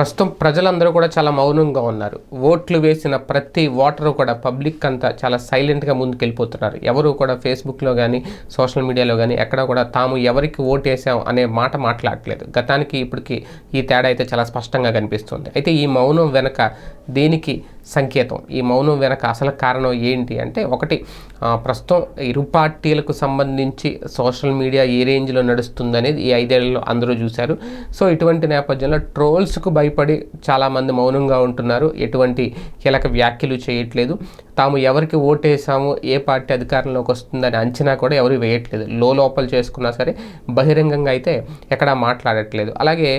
ప్రస్తుతం ప్రజలందరూ కూడా చాలా మౌనంగా ఉన్నారు. ఓట్లు వేసిన ప్రతి ఓటరు కూడా పబ్లిక్ అంతా చాలా సైలెంట్గా ముందుకెళ్ళిపోతున్నారు. ఎవరు కూడా ఫేస్బుక్లో కానీ సోషల్ మీడియాలో కానీ ఎక్కడ కూడా తాము ఎవరికి ఓటు వేసాం అనే మాట మాట్లాడట్లేదు. గతానికి ఇప్పటికి ఈ తేడా అయితే చాలా స్పష్టంగా కనిపిస్తుంది. అయితే ఈ మౌనం వెనక దేనికి సంకేతం. ఈ మౌనం వెనక అసలు కారణం ఏంటి అంటే ఒకటి ప్రస్తుతం ఇరు పార్టీలకు సంబంధించి సోషల్ మీడియా ఏ రేంజ్లో నడుస్తుంది అనేది ఈ ఐదేళ్ళలో అందరూ చూశారు. సో ఇటువంటి నేపథ్యంలో ట్రోల్స్కు భయపడి చాలామంది మౌనంగా ఉంటున్నారు. ఎటువంటి కీలక వ్యాఖ్యలు చేయట్లేదు. తాము ఎవరికి ఓటేసాము ఏ పార్టీ అధికారంలోకి వస్తుందని అంచనా కూడా ఎవరు వేయట్లేదు. లో లోపల చేసుకున్నా సరే బహిరంగంగా అయితే ఎక్కడా మాట్లాడట్లేదు. అలాగే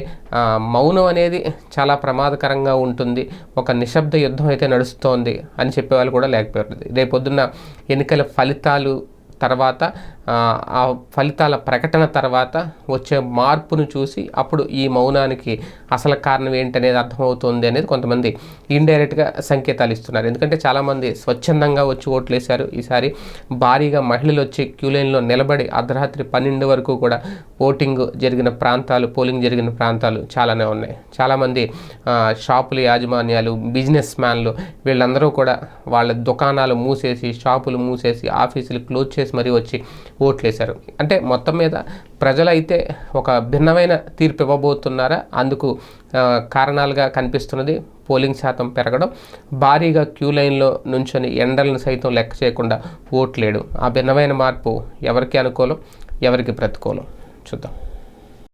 మౌనం అనేది చాలా ప్రమాదకరంగా ఉంటుంది. ఒక నిశ్శబ్ద యుద్ధం అయితే నడుస్తోంది అని చెప్పేవాళ్ళు కూడా లేకపోయారు. రేపొద్దున్న ఎన్నికల ఫలితాలు తర్వాత ఆ, ఫలితాల ప్రకటన తర్వాత వచ్చే మార్పును చూసి అప్పుడు ఈ మౌనానికి అసలు కారణం ఏంటనేది అర్థమవుతుంది అనేది కొంతమంది ఇండైరెక్ట్గా సంకేతాలు ఇస్తున్నారు. ఎందుకంటే చాలామంది స్వచ్ఛందంగా వచ్చి ఓట్లు వేశారు ఈసారి భారీగా మహిళలు వచ్చి క్యూ లైన్లో నిలబడి అర్ధరాత్రి పన్నెండు వరకు కూడా ఓటింగ్ జరిగిన ప్రాంతాలు పోలింగ్ జరిగిన ప్రాంతాలు చాలానే ఉన్నాయి. చాలామంది షాపుల యాజమాన్యాలు బిజినెస్ మ్యాన్లు వీళ్ళందరూ కూడా వాళ్ళ దుకాణాలు మూసేసి షాపులు మూసేసి ఆఫీసులు క్లోజ్ చేసి మరీ వచ్చి ఓట్లు వేశారు అంటే మొత్తం మీద ప్రజలైతే ఒక భిన్నమైన తీర్పు ఇవ్వబోతున్నారా? అందుకు కారణాలుగా కనిపిస్తున్నది పోలింగ్ శాతం పెరగడం భారీగా క్యూ లైన్లో నుంచొని ఎండలను సైతం లెక్క చేయకుండా ఓట్లేడు ఆ భిన్నమైన మార్పు ఎవరికి అనుకూలం? ఎవరికి ప్రతికూలం? చూద్దాం.